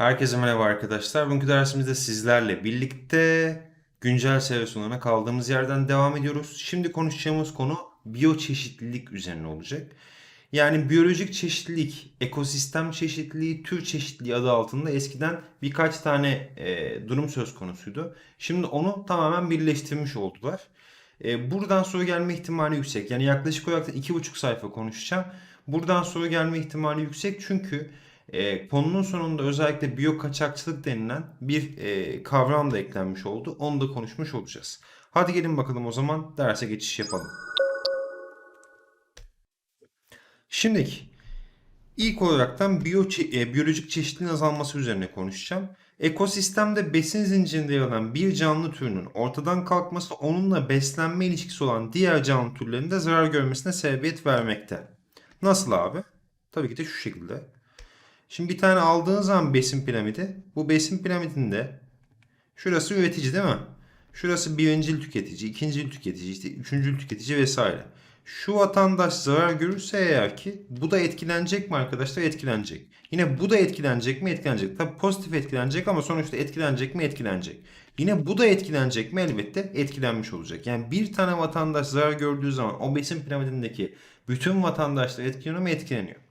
Herkese merhaba arkadaşlar. Bugünkü dersimizde sizlerle birlikte güncel seviye sonuna kaldığımız yerden devam ediyoruz. Şimdi konuşacağımız konu biyoçeşitlilik üzerine olacak. Yani biyolojik çeşitlilik, ekosistem çeşitliliği, tür çeşitliliği adı altında eskiden birkaç tane e, durum söz konusuydu. Şimdi onu tamamen birleştirmiş oldular. E, buradan soru gelme ihtimali yüksek. Yani yaklaşık olarak da iki buçuk sayfa konuşacağım. Buradan soru gelme ihtimali yüksek çünkü e, konunun sonunda özellikle biyo kaçakçılık denilen bir e, kavram da eklenmiş oldu. Onu da konuşmuş olacağız. Hadi gelin bakalım o zaman derse geçiş yapalım. Şimdi ilk olaraktan biyo, e, biyolojik çeşitliliğin azalması üzerine konuşacağım. Ekosistemde besin zincirinde yer alan bir canlı türünün ortadan kalkması onunla beslenme ilişkisi olan diğer canlı türlerin de zarar görmesine sebebiyet vermekte. Nasıl abi? Tabii ki de şu şekilde. Şimdi bir tane aldığın zaman besin piramidi. Bu besin piramidinde şurası üretici değil mi? Şurası birincil tüketici, ikincil tüketici, işte üçüncül tüketici vesaire. Şu vatandaş zarar görürse eğer ki bu da etkilenecek mi arkadaşlar? Etkilenecek. Yine bu da etkilenecek mi? Etkilenecek. Tabi pozitif etkilenecek ama sonuçta etkilenecek mi? Etkilenecek. Yine bu da etkilenecek mi? Elbette etkilenmiş olacak. Yani bir tane vatandaş zarar gördüğü zaman o besin piramidindeki bütün vatandaşlar etkileniyor mu? Etkileniyor.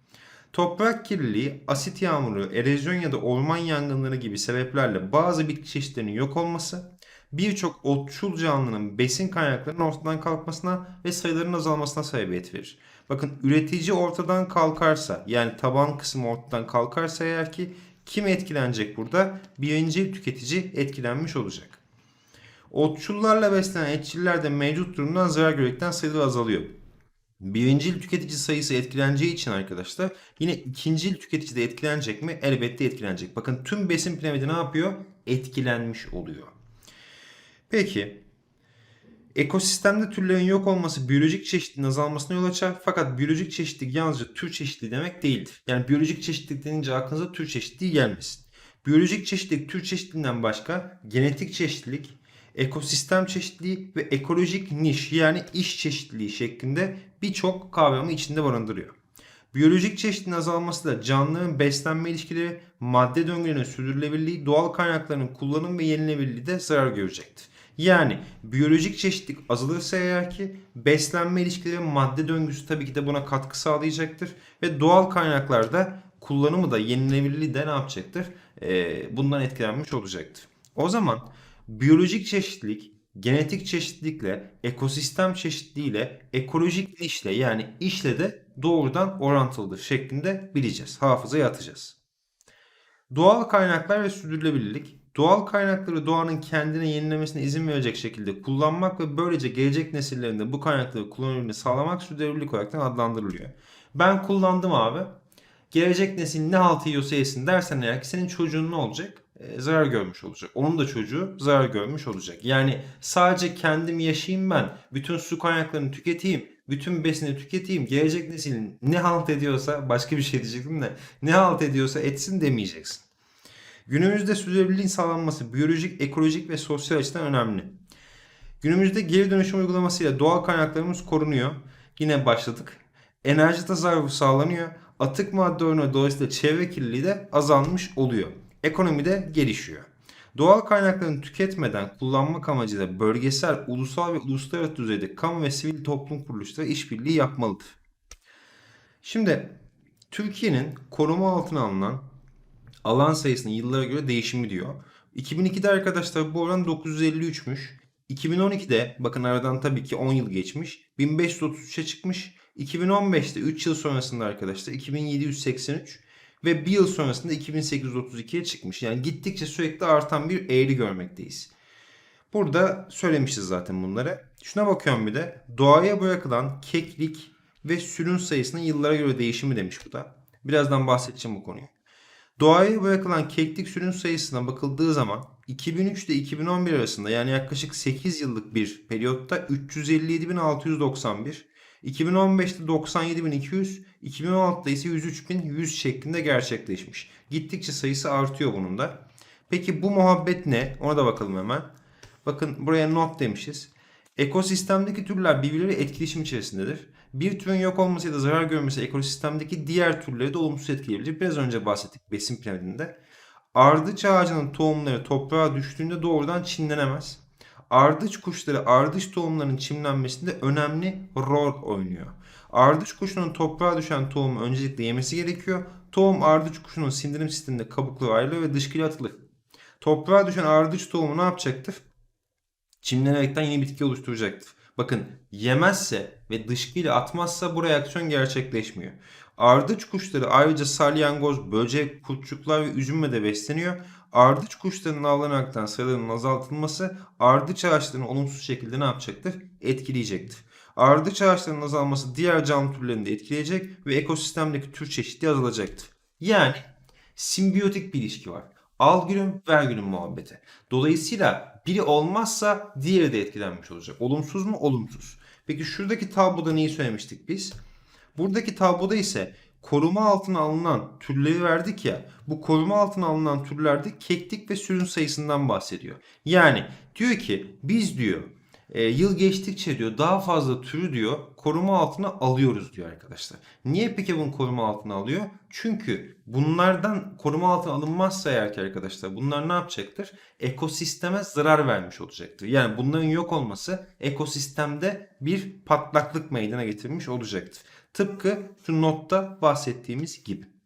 Toprak kirliliği, asit yağmuru, erozyon ya da orman yangınları gibi sebeplerle bazı bitki çeşitlerinin yok olması, birçok otçul canlının besin kaynaklarının ortadan kalkmasına ve sayılarının azalmasına sebebiyet verir. Bakın üretici ortadan kalkarsa yani taban kısmı ortadan kalkarsa eğer ki kim etkilenecek burada? Birinci tüketici etkilenmiş olacak. Otçullarla beslenen etçiller de mevcut durumdan zarar gördükten sayıları azalıyor. Birincil tüketici sayısı etkileneceği için arkadaşlar yine ikincil tüketici de etkilenecek mi? Elbette etkilenecek. Bakın tüm besin piramidi ne yapıyor? Etkilenmiş oluyor. Peki ekosistemde türlerin yok olması biyolojik çeşitliliğin azalmasına yol açar. Fakat biyolojik çeşitlilik yalnızca tür çeşitliliği demek değildir. Yani biyolojik çeşitlilik denince aklınıza tür çeşitliliği gelmesin. Biyolojik çeşitlilik tür çeşitliliğinden başka genetik çeşitlilik, ekosistem çeşitliliği ve ekolojik niş yani iş çeşitliliği şeklinde birçok kavramı içinde barındırıyor. Biyolojik çeşitliliğin azalması da canlıların beslenme ilişkileri, madde döngülerinin sürdürülebilirliği, doğal kaynakların kullanım ve yenilebilirliği de zarar görecektir. Yani biyolojik çeşitlilik azalırsa eğer ki beslenme ilişkileri, madde döngüsü tabii ki de buna katkı sağlayacaktır. Ve doğal kaynaklarda kullanımı da yenilebilirliği de ne yapacaktır? Ee, bundan etkilenmiş olacaktır. O zaman biyolojik çeşitlilik genetik çeşitlilikle, ekosistem çeşitliliğiyle, ekolojik işle yani işle de doğrudan orantılıdır şeklinde bileceğiz. Hafızaya atacağız. Doğal kaynaklar ve sürdürülebilirlik. Doğal kaynakları doğanın kendine yenilemesine izin verecek şekilde kullanmak ve böylece gelecek nesillerinde bu kaynakları kullanımını sağlamak sürdürülebilirlik olarak adlandırılıyor. Ben kullandım abi. Gelecek nesil ne halt yiyorsa yesin dersen eğer ki senin çocuğun ne olacak? E, zarar görmüş olacak. Onun da çocuğu zarar görmüş olacak. Yani sadece kendim yaşayayım ben, bütün su kaynaklarını tüketeyim, bütün besini tüketeyim, gelecek neslin ne halt ediyorsa başka bir şey diyecektim de ne halt ediyorsa etsin demeyeceksin. Günümüzde sürdürülebilirliğin sağlanması biyolojik, ekolojik ve sosyal açıdan önemli. Günümüzde geri dönüşüm uygulamasıyla doğal kaynaklarımız korunuyor. Yine başladık. Enerji tasarrufu sağlanıyor. Atık madde oranı dolayısıyla çevre kirliliği de azalmış oluyor ekonomi de gelişiyor. Doğal kaynaklarını tüketmeden kullanmak amacıyla bölgesel, ulusal ve uluslararası düzeyde kamu ve sivil toplum kuruluşları işbirliği yapmalıdır. Şimdi Türkiye'nin koruma altına alınan alan sayısının yıllara göre değişimi diyor. 2002'de arkadaşlar bu oran 953'müş. 2012'de bakın aradan tabii ki 10 yıl geçmiş. 1533'e çıkmış. 2015'te 3 yıl sonrasında arkadaşlar 2783 ve bir yıl sonrasında 2832'ye çıkmış. Yani gittikçe sürekli artan bir eğri görmekteyiz. Burada söylemişiz zaten bunları. Şuna bakıyorum bir de. Doğaya bırakılan keklik ve sürün sayısının yıllara göre değişimi demiş bu da. Birazdan bahsedeceğim bu konuyu. Doğaya bırakılan keklik sürün sayısına bakıldığı zaman 2003 ile 2011 arasında yani yaklaşık 8 yıllık bir periyotta 357.691, 2015'te 97.200, 2016'da ise 103.100 şeklinde gerçekleşmiş. Gittikçe sayısı artıyor bunun da. Peki bu muhabbet ne? Ona da bakalım hemen. Bakın buraya not demişiz. Ekosistemdeki türler birbirleri etkileşim içerisindedir. Bir türün yok olması ya da zarar görmesi ekosistemdeki diğer türleri de olumsuz etkileyebilir. Biraz önce bahsettik besin piramidinde. Ardıç ağacının tohumları toprağa düştüğünde doğrudan çimlenemez. Ardıç kuşları ardıç tohumlarının çimlenmesinde önemli rol oynuyor. Ardıç kuşunun toprağa düşen tohumu öncelikle yemesi gerekiyor. Tohum ardıç kuşunun sindirim sisteminde kabukları ayrılır ve dışkıyla atılır. Toprağa düşen ardıç tohumu ne yapacaktır? Çimlenerekten yeni bitki oluşturacaktır. Bakın yemezse ve dışkıyla atmazsa bu reaksiyon gerçekleşmiyor. Ardıç kuşları ayrıca salyangoz, böcek, kurtçuklar ve üzümle de besleniyor. Ardıç kuşlarının avlanaraktan sayılarının azaltılması ardıç ağaçlarını olumsuz şekilde ne yapacaktır? Etkileyecektir. Ardıç ağaçlarının azalması diğer canlı türlerini de etkileyecek ve ekosistemdeki tür çeşitliği azalacaktır. Yani simbiyotik bir ilişki var. Al gülüm ver gülüm muhabbeti. Dolayısıyla biri olmazsa diğeri de etkilenmiş olacak. Olumsuz mu? Olumsuz. Peki şuradaki tabloda neyi söylemiştik biz? Buradaki tabloda ise koruma altına alınan türleri verdik ya. Bu koruma altına alınan türlerde keklik ve sürün sayısından bahsediyor. Yani diyor ki biz diyor e, yıl geçtikçe diyor daha fazla türü diyor koruma altına alıyoruz diyor arkadaşlar. Niye peki bunu koruma altına alıyor? Çünkü bunlardan koruma altına alınmazsa eğer ki arkadaşlar bunlar ne yapacaktır? Ekosisteme zarar vermiş olacaktır. Yani bunların yok olması ekosistemde bir patlaklık meydana getirmiş olacaktır. Tıpkı şu notta bahsettiğimiz gibi.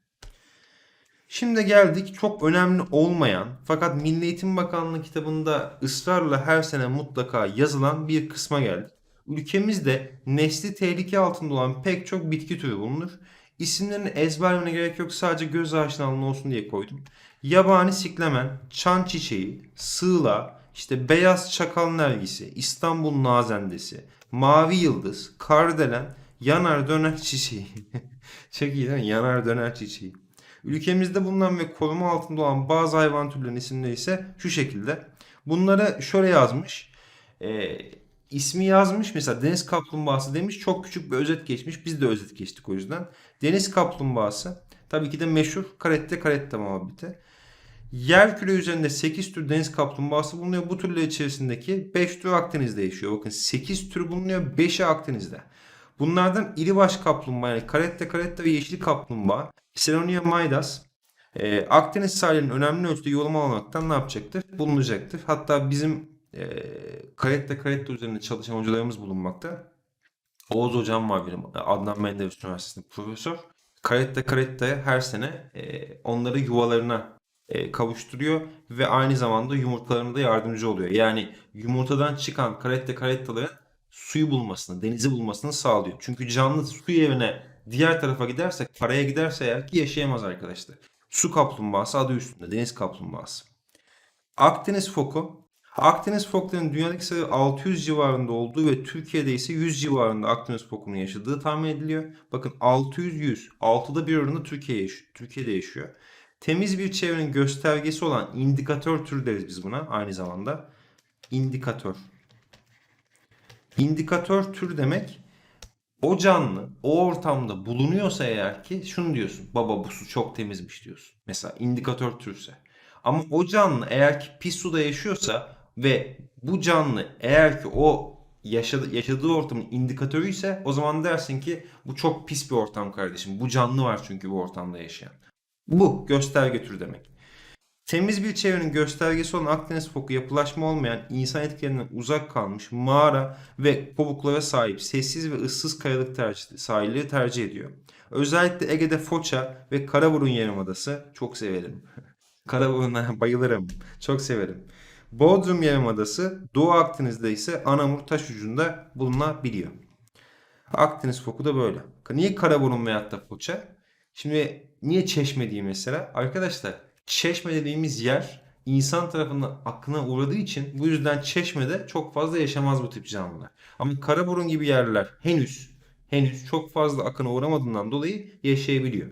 Şimdi geldik çok önemli olmayan fakat Milli Eğitim Bakanlığı kitabında ısrarla her sene mutlaka yazılan bir kısma geldik. Ülkemizde nesli tehlike altında olan pek çok bitki türü bulunur. İsimlerini ezberlemene gerek yok sadece göz aşinalığına olsun diye koydum. Yabani siklemen, çan çiçeği, sığla, işte beyaz çakal nergisi, İstanbul nazendesi, mavi yıldız, kardelen, yanar döner çiçeği. Çok iyi değil mi? Yanar döner çiçeği. Ülkemizde bulunan ve koruma altında olan bazı hayvan türlerinin isimleri ise şu şekilde. Bunları şöyle yazmış. Ee, ismi yazmış. Mesela deniz kaplumbağası demiş. Çok küçük bir özet geçmiş. Biz de özet geçtik o yüzden. Deniz kaplumbağası. Tabii ki de meşhur karette karette muhabbeti. Yer küre üzerinde 8 tür deniz kaplumbağası bulunuyor. Bu türler içerisindeki 5 tür Akdeniz'de yaşıyor. Bakın 8 tür bulunuyor. 5'i Akdeniz'de. Bunlardan iribaş kaplumbağa yani karette karette ve yeşil kaplumbağa Selonia maidas e, Akdeniz sahilinin önemli ölçüde yoluma almaktan ne yapacaktır? Bulunacaktır. Hatta bizim e, karette karette üzerinde çalışan hocalarımız bulunmakta. Oğuz hocam var benim Adnan Menderes Üniversitesi'nde profesör. Karette karette her sene e, onları yuvalarına e, kavuşturuyor ve aynı zamanda yumurtalarına da yardımcı oluyor. Yani yumurtadan çıkan karette karettaların suyu bulmasını, denizi bulmasını sağlıyor. Çünkü canlı su yerine diğer tarafa giderse, karaya giderse eğer ki yaşayamaz arkadaşlar. Su kaplumbağası adı üstünde, deniz kaplumbağası. Akdeniz foku. Akdeniz foklarının dünyadaki sayı 600 civarında olduğu ve Türkiye'de ise 100 civarında Akdeniz fokunun yaşadığı tahmin ediliyor. Bakın 600-100, 6'da bir oranında Türkiye yaşıyor, Türkiye'de yaşıyor. Temiz bir çevrenin göstergesi olan indikatör türü deriz biz buna aynı zamanda. İndikatör. İndikatör tür demek o canlı o ortamda bulunuyorsa eğer ki şunu diyorsun. Baba bu su çok temizmiş diyorsun. Mesela indikatör türse. Ama o canlı eğer ki pis suda yaşıyorsa ve bu canlı eğer ki o yaşadı, yaşadığı ortamın indikatörü ise o zaman dersin ki bu çok pis bir ortam kardeşim. Bu canlı var çünkü bu ortamda yaşayan. Bu gösterge türü demek. Temiz bir çevrenin göstergesi olan Akdeniz foku yapılaşma olmayan, insan etkilerinden uzak kalmış mağara ve kovuklara sahip sessiz ve ıssız kayalık tercih, sahilleri tercih ediyor. Özellikle Ege'de Foça ve Karaburun Yarımadası çok severim. Karaburun'a bayılırım. Çok severim. Bodrum Yarımadası, Doğu Akdeniz'de ise Anamur taş ucunda bulunabiliyor. Akdeniz foku da böyle. Niye Karaburun veyahut da Foça? Şimdi niye Çeşme diyeyim mesela? Arkadaşlar Çeşme dediğimiz yer insan tarafından aklına uğradığı için bu yüzden Çeşme'de çok fazla yaşamaz bu tip canlılar. Ama Karaburun gibi yerler henüz henüz çok fazla akına uğramadığından dolayı yaşayabiliyor.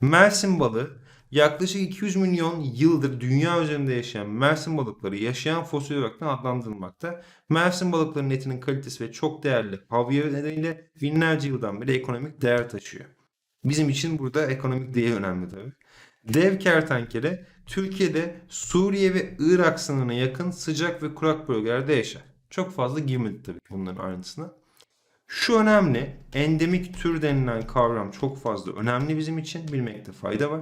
Mersin balığı yaklaşık 200 milyon yıldır dünya üzerinde yaşayan Mersin balıkları yaşayan fosil olarak adlandırılmakta. Mersin balıklarının etinin kalitesi ve çok değerli havyarı nedeniyle binlerce yıldan beri ekonomik değer taşıyor. Bizim için burada ekonomik değer önemli tabii. Dev kertenkele Türkiye'de Suriye ve Irak sınırına yakın sıcak ve kurak bölgelerde yaşar. Çok fazla girmedik tabii bunların ayrıntısına. Şu önemli, endemik tür denilen kavram çok fazla önemli bizim için bilmekte fayda var.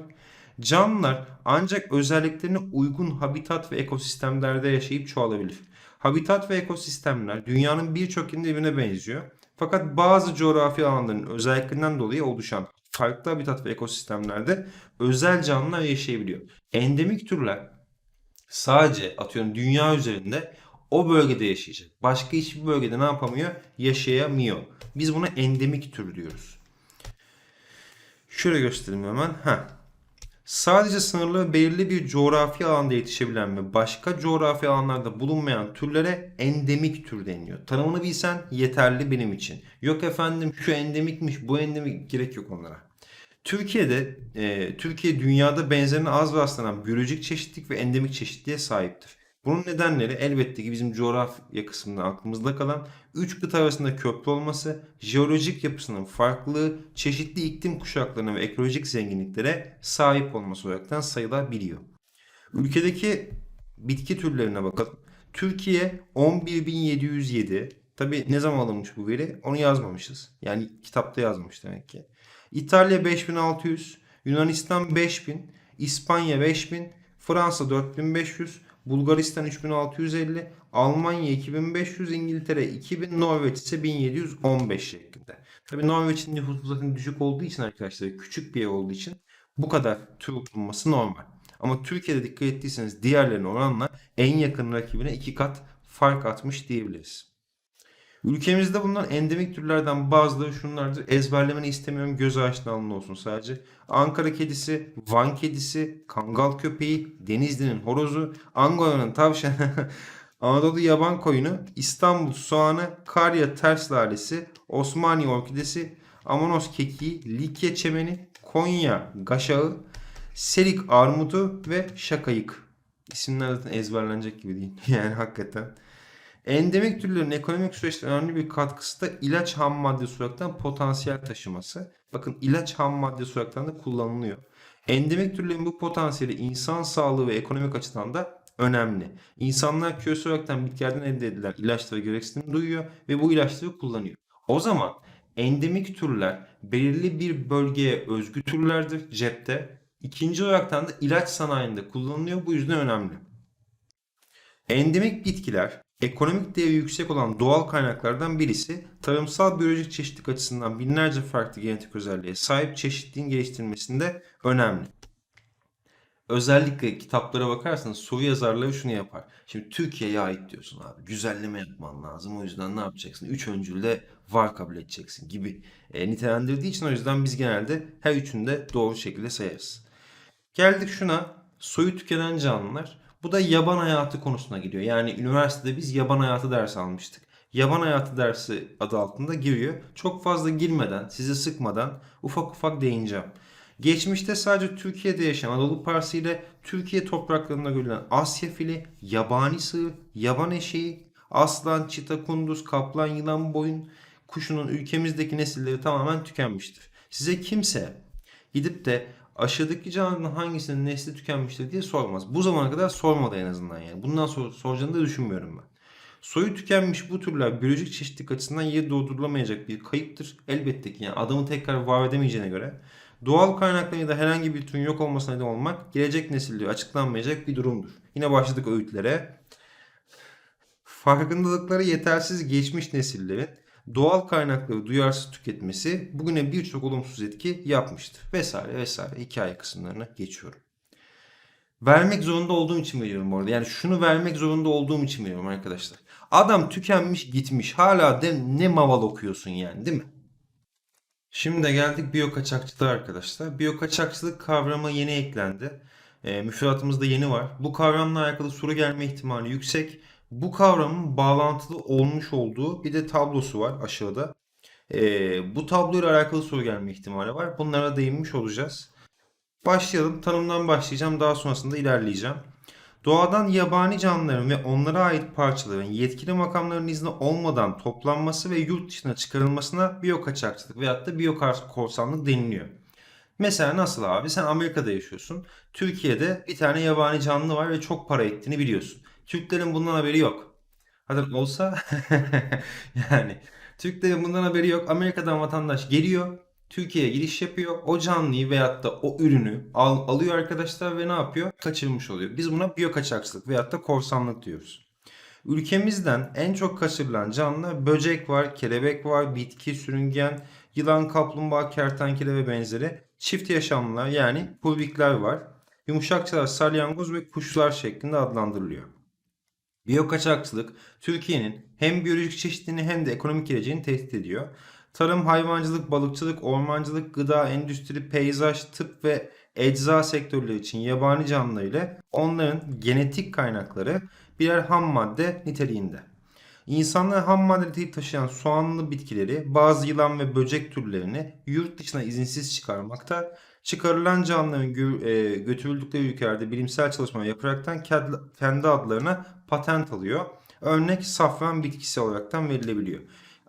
Canlılar ancak özelliklerine uygun habitat ve ekosistemlerde yaşayıp çoğalabilir. Habitat ve ekosistemler dünyanın birçok yerinde birbirine benziyor. Fakat bazı coğrafi alanların özelliklerinden dolayı oluşan farklı habitat ve ekosistemlerde özel canlılar yaşayabiliyor. Endemik türler sadece atıyorum dünya üzerinde o bölgede yaşayacak. Başka hiçbir bölgede ne yapamıyor? Yaşayamıyor. Biz buna endemik tür diyoruz. Şöyle göstereyim hemen. Heh. Sadece sınırlı belirli bir coğrafi alanda yetişebilen ve başka coğrafi alanlarda bulunmayan türlere endemik tür deniliyor. Tanımını bilsen yeterli benim için. Yok efendim şu endemikmiş bu endemik gerek yok onlara. Türkiye'de e, Türkiye dünyada benzerine az rastlanan biyolojik çeşitlilik ve endemik çeşitliliğe sahiptir. Bunun nedenleri elbette ki bizim coğrafya kısmında aklımızda kalan 3 kıta arasında köprü olması, jeolojik yapısının farklılığı, çeşitli iklim kuşaklarına ve ekolojik zenginliklere sahip olması olaraktan sayılabiliyor. Ülkedeki bitki türlerine bakalım. Türkiye 11.707. Tabi ne zaman alınmış bu veri? Onu yazmamışız. Yani kitapta yazmış demek ki. İtalya 5600, Yunanistan 5000, İspanya 5000, Fransa 4500, Bulgaristan 3650, Almanya 2500, İngiltere 2000, Norveç ise 1715 şeklinde. Tabii Norveç'in nüfusu zaten düşük olduğu için arkadaşlar küçük bir yer olduğu için bu kadar tür bulunması normal. Ama Türkiye'de dikkat ettiyseniz diğerlerine oranla en yakın rakibine iki kat fark atmış diyebiliriz. Ülkemizde bulunan endemik türlerden bazıları şunlardır. Ezberlemeni istemiyorum. Göz aşinalığın olsun sadece. Ankara kedisi, Van kedisi, Kangal köpeği, Denizli'nin horozu, Angola'nın tavşanı, Anadolu yaban koyunu, İstanbul soğanı, Karya ters lalesi, Osmaniye orkidesi, Amanos kekiği, Likya çemeni, Konya gaşağı, Serik armudu ve şakayık. İsimler zaten ezberlenecek gibi değil. Yani hakikaten. Endemik türlerin ekonomik süreçte önemli bir katkısı da ilaç ham maddesi olaraktan potansiyel taşıması. Bakın ilaç ham maddesi olaraktan da kullanılıyor. Endemik türlerin bu potansiyeli insan sağlığı ve ekonomik açıdan da önemli. İnsanlar küresel olaraktan bitkilerden elde edilen ilaçlara gereksinim duyuyor ve bu ilaçları kullanıyor. O zaman endemik türler belirli bir bölgeye özgü türlerdir cepte. İkinci olaraktan da ilaç sanayinde kullanılıyor. Bu yüzden önemli. Endemik bitkiler ekonomik değeri yüksek olan doğal kaynaklardan birisi tarımsal biyolojik çeşitlilik açısından binlerce farklı genetik özelliğe sahip çeşitliliğin geliştirilmesinde önemli. Özellikle kitaplara bakarsanız soru yazarları şunu yapar. Şimdi Türkiye'ye ait diyorsun abi. Güzelleme yapman lazım. O yüzden ne yapacaksın? Üç öncülde var kabul edeceksin gibi e, nitelendirdiği için o yüzden biz genelde her üçünü de doğru şekilde sayarız. Geldik şuna. Soyu tükenen canlılar. Bu da yaban hayatı konusuna gidiyor. Yani üniversitede biz yaban hayatı dersi almıştık. Yaban hayatı dersi adı altında giriyor. Çok fazla girmeden, sizi sıkmadan ufak ufak değineceğim. Geçmişte sadece Türkiye'de yaşayan Anadolu Parsı ile Türkiye topraklarında görülen Asya fili, yabani sığır, yaban eşeği, aslan, çita, kunduz, kaplan, yılan, boyun kuşunun ülkemizdeki nesilleri tamamen tükenmiştir. Size kimse gidip de aşağıdaki canlının hangisinin nesli tükenmiştir diye sormaz. Bu zamana kadar sormadı en azından yani. Bundan sonra soracağını da düşünmüyorum ben. Soyu tükenmiş bu türler biyolojik çeşitlilik açısından yeri doldurulamayacak bir kayıptır. Elbette ki yani adamı tekrar var edemeyeceğine göre doğal kaynakların ya da herhangi bir türün yok olmasına neden olmak gelecek nesilde açıklanmayacak bir durumdur. Yine başladık öğütlere. Farkındalıkları yetersiz geçmiş nesillerin doğal kaynakları duyarsız tüketmesi bugüne birçok olumsuz etki yapmıştır. Vesaire vesaire hikaye kısımlarına geçiyorum. Vermek zorunda olduğum için veriyorum orada. Yani şunu vermek zorunda olduğum için veriyorum arkadaşlar. Adam tükenmiş gitmiş. Hala de ne maval okuyorsun yani değil mi? Şimdi de geldik biyokaçakçılığa arkadaşlar. Biyokaçakçılık kavramı yeni eklendi. E, müfredatımızda yeni var. Bu kavramla alakalı soru gelme ihtimali yüksek. Bu kavramın bağlantılı olmuş olduğu bir de tablosu var aşağıda. E, bu tabloyla alakalı soru gelme ihtimali var. Bunlara değinmiş olacağız. Başlayalım. Tanımdan başlayacağım. Daha sonrasında ilerleyeceğim. Doğadan yabani canlıların ve onlara ait parçaların yetkili makamların izni olmadan toplanması ve yurt dışına çıkarılmasına biyokaçakçılık veyahut da biyokorsanlık deniliyor. Mesela nasıl abi? Sen Amerika'da yaşıyorsun. Türkiye'de bir tane yabani canlı var ve çok para ettiğini biliyorsun. Türklerin bundan haberi yok. Hadi olsa yani Türklerin bundan haberi yok. Amerika'dan vatandaş geliyor. Türkiye'ye giriş yapıyor. O canlıyı veyahut da o ürünü al- alıyor arkadaşlar ve ne yapıyor? Kaçırmış oluyor. Biz buna biyo kaçakçılık veyahut da korsanlık diyoruz. Ülkemizden en çok kaçırılan canlı böcek var, kelebek var, bitki, sürüngen, yılan, kaplumbağa, kertenkele ve benzeri çift yaşamlılar yani pulvikler var. Yumuşakçalar, salyangoz ve kuşlar şeklinde adlandırılıyor. Biyokaçakçılık Türkiye'nin hem biyolojik çeşitliliğini hem de ekonomik geleceğini tehdit ediyor. Tarım, hayvancılık, balıkçılık, ormancılık, gıda, endüstri, peyzaj, tıp ve ecza sektörleri için yabani canlılar ile onların genetik kaynakları birer ham madde niteliğinde. İnsanlar ham madde niteliği taşıyan soğanlı bitkileri, bazı yılan ve böcek türlerini yurt dışına izinsiz çıkarmakta, çıkarılan canlıların e, götürüldükleri ülkelerde bilimsel çalışma yaparaktan kendi adlarına patent alıyor. Örnek safran bitkisi olaraktan verilebiliyor.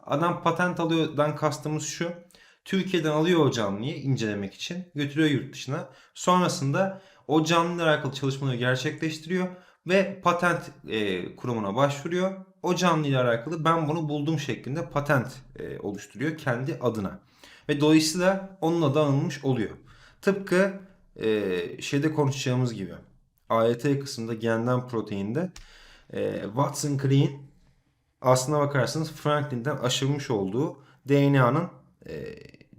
Adam patent alıyordan kastımız şu. Türkiye'den alıyor o canlıyı incelemek için götürüyor yurt dışına. Sonrasında o canlıyla alakalı çalışmaları gerçekleştiriyor ve patent e, kurumuna başvuruyor. O canlıyla alakalı ben bunu buldum şeklinde patent e, oluşturuyor kendi adına. Ve dolayısıyla onun adı anılmış oluyor. Tıpkı e, şeyde konuşacağımız gibi. AYT kısmında genden proteinde e, Watson Crick'in aslına bakarsanız Franklin'den aşılmış olduğu DNA'nın e,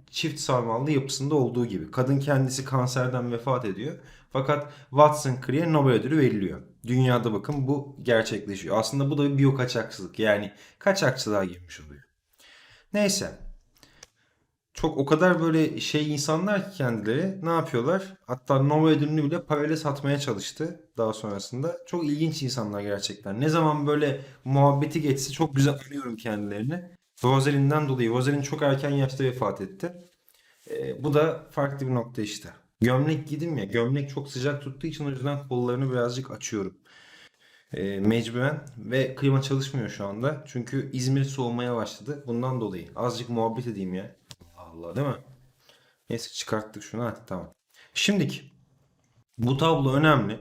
çift sarmallı yapısında olduğu gibi. Kadın kendisi kanserden vefat ediyor. Fakat Watson Crick'e Nobel ödülü veriliyor. Dünyada bakın bu gerçekleşiyor. Aslında bu da bir biyo kaçakçılık. Yani kaçakçılığa girmiş oluyor. Neyse. Çok o kadar böyle şey insanlar ki kendileri ne yapıyorlar? Hatta Nobel ödülünü bile parayla satmaya çalıştı daha sonrasında. Çok ilginç insanlar gerçekten. Ne zaman böyle muhabbeti geçse çok güzel anlıyorum kendilerini. Rosalind'den dolayı. Rosalind çok erken yaşta vefat etti. Ee, bu da farklı bir nokta işte. Gömlek giydim ya. Gömlek çok sıcak tuttuğu için o yüzden kollarını birazcık açıyorum. Ee, mecburen ve klima çalışmıyor şu anda. Çünkü İzmir soğumaya başladı. Bundan dolayı. Azıcık muhabbet edeyim ya. Allah değil mi? Neyse çıkarttık şunu hadi tamam. Şimdiki bu tablo önemli.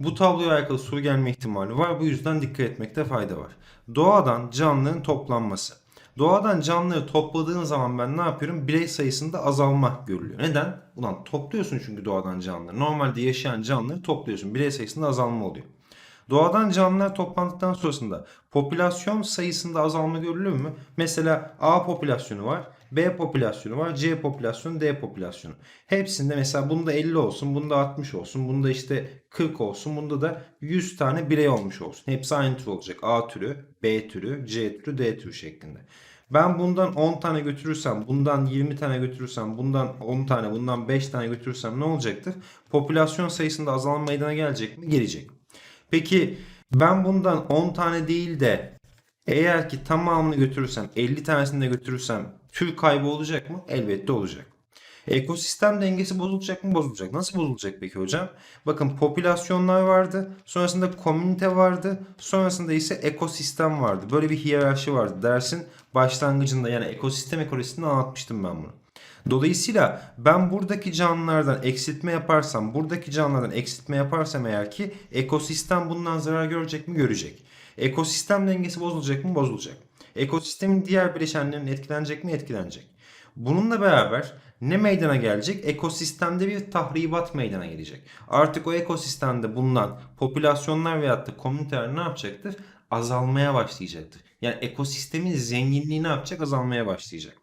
Bu tabloya alakalı soru gelme ihtimali var. Bu yüzden dikkat etmekte fayda var. Doğadan canlının toplanması. Doğadan canlıları topladığın zaman ben ne yapıyorum? Birey sayısında azalma görülüyor. Neden? Ulan topluyorsun çünkü doğadan canlıları. Normalde yaşayan canlıları topluyorsun. Birey sayısında azalma oluyor. Doğadan canlılar toplandıktan sonrasında popülasyon sayısında azalma görülür mü? Mesela A popülasyonu var, B popülasyonu var, C popülasyonu, D popülasyonu. Hepsinde mesela bunda 50 olsun, bunda 60 olsun, bunda işte 40 olsun, bunda da 100 tane birey olmuş olsun. Hepsi aynı tür olacak. A türü, B türü, C türü, D türü şeklinde. Ben bundan 10 tane götürürsem, bundan 20 tane götürürsem, bundan 10 tane, bundan 5 tane götürürsem ne olacaktır? Popülasyon sayısında azalma meydana gelecek mi? Gelecek. Peki ben bundan 10 tane değil de eğer ki tamamını götürürsem 50 tanesini de götürürsem tür kaybı olacak mı? Elbette olacak. Ekosistem dengesi bozulacak mı? Bozulacak. Nasıl bozulacak peki hocam? Bakın popülasyonlar vardı. Sonrasında komünite vardı. Sonrasında ise ekosistem vardı. Böyle bir hiyerarşi vardı. Dersin başlangıcında yani ekosistem ekolojisinde anlatmıştım ben bunu. Dolayısıyla ben buradaki canlılardan eksiltme yaparsam, buradaki canlılardan eksiltme yaparsam eğer ki ekosistem bundan zarar görecek mi? Görecek. Ekosistem dengesi bozulacak mı? Bozulacak. Ekosistemin diğer bileşenlerinin etkilenecek mi? Etkilenecek. Bununla beraber ne meydana gelecek? Ekosistemde bir tahribat meydana gelecek. Artık o ekosistemde bulunan popülasyonlar veyahut da komüniteler ne yapacaktır? Azalmaya başlayacaktır. Yani ekosistemin zenginliği ne yapacak? Azalmaya başlayacak.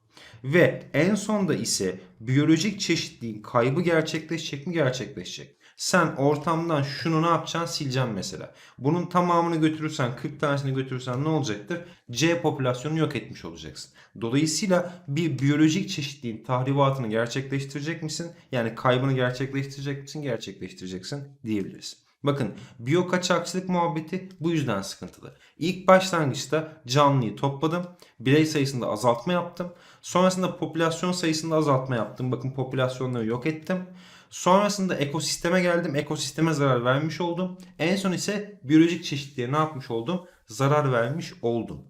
Ve en sonda ise biyolojik çeşitliliğin kaybı gerçekleşecek mi? Gerçekleşecek. Sen ortamdan şunu ne yapacaksın? Sileceksin mesela. Bunun tamamını götürürsen, 40 tanesini götürürsen ne olacaktır? C popülasyonunu yok etmiş olacaksın. Dolayısıyla bir biyolojik çeşitliliğin tahribatını gerçekleştirecek misin? Yani kaybını gerçekleştirecek misin? Gerçekleştireceksin diyebiliriz. Bakın biyo kaçakçılık muhabbeti bu yüzden sıkıntılı. İlk başlangıçta canlıyı topladım. Birey sayısında azaltma yaptım. Sonrasında popülasyon sayısında azaltma yaptım. Bakın popülasyonları yok ettim. Sonrasında ekosisteme geldim. Ekosisteme zarar vermiş oldum. En son ise biyolojik çeşitliliğe ne yapmış oldum? Zarar vermiş oldum.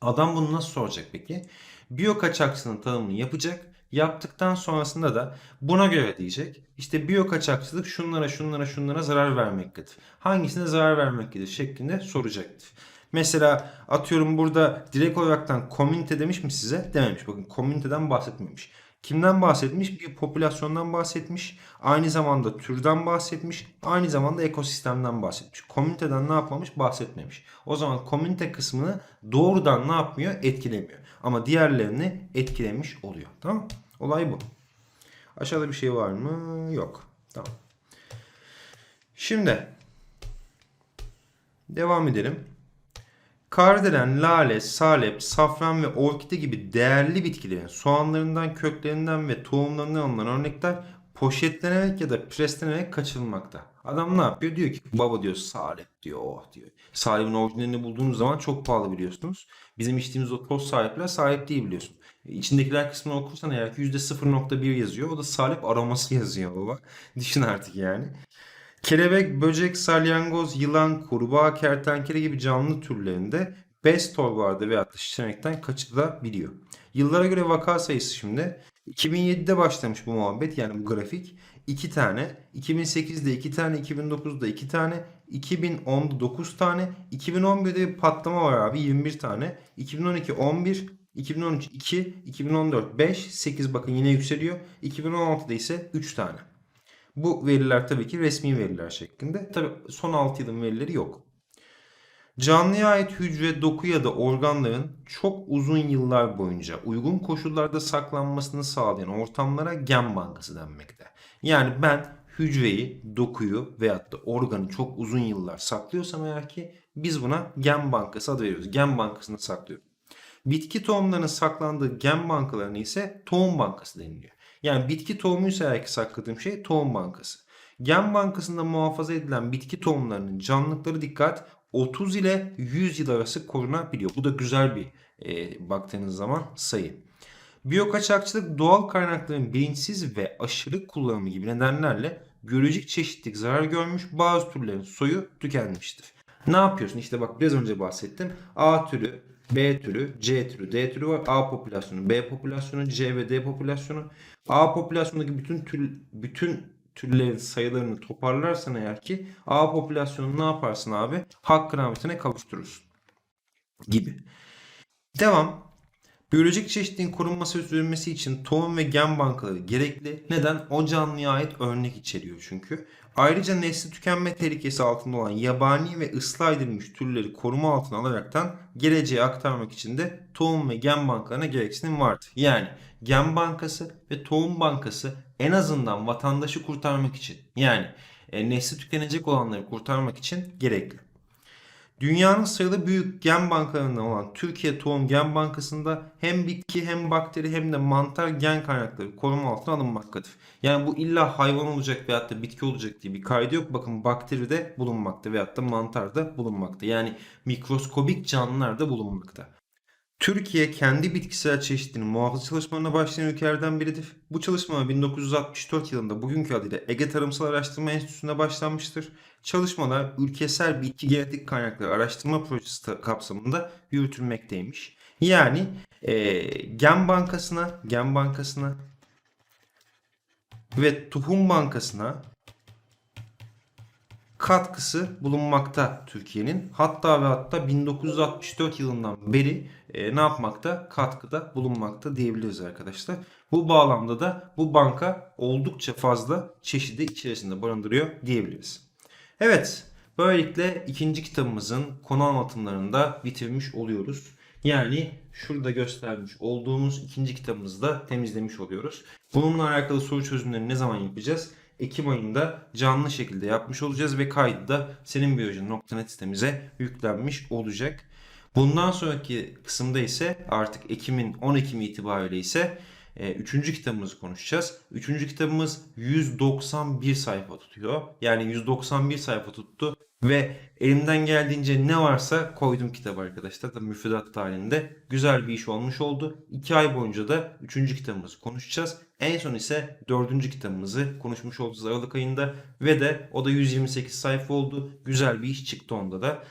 Adam bunu nasıl soracak peki? Biyo kaçakçılığın tanımını yapacak. Yaptıktan sonrasında da buna göre diyecek. İşte biyo kaçakçılık şunlara şunlara şunlara zarar vermektedir. Hangisine zarar vermektedir şeklinde soracaktır. Mesela atıyorum burada direkt olaraktan komünite demiş mi size? Dememiş. Bakın komüniteden bahsetmemiş. Kimden bahsetmiş? Bir popülasyondan bahsetmiş. Aynı zamanda türden bahsetmiş. Aynı zamanda ekosistemden bahsetmiş. Komüniteden ne yapmamış? Bahsetmemiş. O zaman komünite kısmını doğrudan ne yapmıyor? Etkilemiyor. Ama diğerlerini etkilemiş oluyor. Tamam Olay bu. Aşağıda bir şey var mı? Yok. Tamam. Şimdi devam edelim. Kardelen, lale, salep, safran ve orkide gibi değerli bitkilerin soğanlarından, köklerinden ve tohumlarından alınan örnekler poşetlenerek ya da preslenerek kaçırılmakta. Adam ne yapıyor? Diyor ki baba diyor salep diyor oh diyor. Salep'in orijinalini bulduğunuz zaman çok pahalı biliyorsunuz. Bizim içtiğimiz o toz salepler salep değil biliyorsun. İçindekiler kısmını okursan eğer ki %0.1 yazıyor. O da salep aroması yazıyor baba. Düşün artık yani. Kelebek, böcek, salyangoz, yılan, kurbağa, kertenkele gibi canlı türlerinde bez torbalarda veya da şişirenekten kaçırılabiliyor. Yıllara göre vaka sayısı şimdi 2007'de başlamış bu muhabbet yani bu grafik. 2 tane, 2008'de 2 tane, 2009'da 2 tane, 2010'da 9 tane, 2011'de bir patlama var abi 21 tane, 2012 11, 2013 2, 2014 5, 8 bakın yine yükseliyor. 2016'da ise 3 tane. Bu veriler tabii ki resmi veriler şeklinde. Tabii son 6 yılın verileri yok. Canlıya ait hücre, doku ya da organların çok uzun yıllar boyunca uygun koşullarda saklanmasını sağlayan ortamlara gen bankası denmekte. Yani ben hücreyi, dokuyu veyahut da organı çok uzun yıllar saklıyorsam eğer ki biz buna gen bankası adı veriyoruz. Gen bankasında saklıyorum. Bitki tohumlarının saklandığı gen bankalarına ise tohum bankası deniliyor. Yani bitki tohumuysa eğer sakladığım şey tohum bankası. Gen bankasında muhafaza edilen bitki tohumlarının canlılıkları dikkat 30 ile 100 yıl arası korunabiliyor. Bu da güzel bir e, baktığınız zaman sayı. Biyokaçakçılık doğal kaynakların bilinçsiz ve aşırı kullanımı gibi nedenlerle biyolojik çeşitlilik zarar görmüş bazı türlerin soyu tükenmiştir. Ne yapıyorsun? İşte bak biraz önce bahsettim. A türü, B türü, C türü, D türü var. A popülasyonu, B popülasyonu, C ve D popülasyonu. A popülasyondaki bütün tür, bütün türlerin sayılarını toparlarsan eğer ki A popülasyonunu ne yaparsın abi? Hak kıyametine kavuşturursun. Gibi. Devam. Biyolojik çeşitliliğin korunması ve sürdürülmesi için tohum ve gen bankaları gerekli. Neden? O canlıya ait örnek içeriyor çünkü. Ayrıca nesli tükenme tehlikesi altında olan yabani ve ıslah edilmiş türleri koruma altına alaraktan geleceğe aktarmak için de tohum ve gen bankalarına gereksinim vardır. Yani gen bankası ve tohum bankası en azından vatandaşı kurtarmak için yani e, nesli tükenecek olanları kurtarmak için gerekli. Dünyanın sayılı büyük gen bankalarından olan Türkiye Tohum Gen Bankası'nda hem bitki hem bakteri hem de mantar gen kaynakları koruma altına alınmaktadır. Yani bu illa hayvan olacak veyahut da bitki olacak diye bir kaydı yok. Bakın bakteri de bulunmakta veyahut da mantar da bulunmakta. Yani mikroskobik canlılar da bulunmakta. Türkiye kendi bitkisel çeşitliliğinin muhafaza çalışmalarına başlayan ülkelerden biridir. Bu çalışma 1964 yılında bugünkü adıyla Ege Tarımsal Araştırma Enstitüsü'nde başlanmıştır. Çalışmalar ülkesel bitki genetik kaynakları araştırma projesi kapsamında yürütülmekteymiş. Yani e, gen bankasına, gen bankasına ve tohum bankasına katkısı bulunmakta Türkiye'nin. Hatta ve hatta 1964 yılından beri e, ne yapmakta? Katkıda bulunmakta diyebiliriz arkadaşlar. Bu bağlamda da bu banka oldukça fazla çeşidi içerisinde barındırıyor diyebiliriz. Evet, böylelikle ikinci kitabımızın konu anlatımlarını da bitirmiş oluyoruz. Yani şurada göstermiş olduğumuz ikinci kitabımızı da temizlemiş oluyoruz. Bununla alakalı soru çözümlerini ne zaman yapacağız? Ekim ayında canlı şekilde yapmış olacağız ve kaydı da seninbiyoloji.net sitemize yüklenmiş olacak. Bundan sonraki kısımda ise artık Ekim'in 10 Ekim itibariyle ise e, üçüncü kitabımızı konuşacağız. Üçüncü kitabımız 191 sayfa tutuyor. Yani 191 sayfa tuttu. Ve elimden geldiğince ne varsa koydum kitap arkadaşlar. Tabii müfredat halinde güzel bir iş olmuş oldu. 2 ay boyunca da 3. kitabımızı konuşacağız. En son ise 4. kitabımızı konuşmuş olacağız Aralık ayında. Ve de o da 128 sayfa oldu. Güzel bir iş çıktı onda da.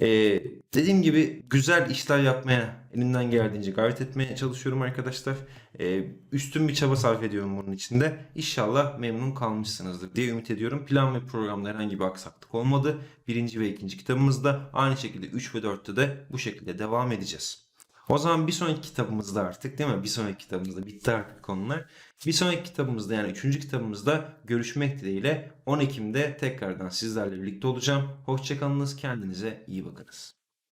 Ee, dediğim gibi güzel işler yapmaya elimden geldiğince gayret etmeye çalışıyorum arkadaşlar. Ee, üstün bir çaba sarf ediyorum bunun içinde. İnşallah memnun kalmışsınızdır diye ümit ediyorum. Plan ve programda herhangi bir aksaklık olmadı. Birinci ve ikinci kitabımızda aynı şekilde 3 ve 4'te de bu şekilde devam edeceğiz. O zaman bir sonraki kitabımızda artık değil mi? Bir sonraki kitabımızda bitti artık konular. Bir sonraki kitabımızda yani üçüncü kitabımızda görüşmek dileğiyle 10 Ekim'de tekrardan sizlerle birlikte olacağım. Hoşçakalınız kendinize iyi bakınız.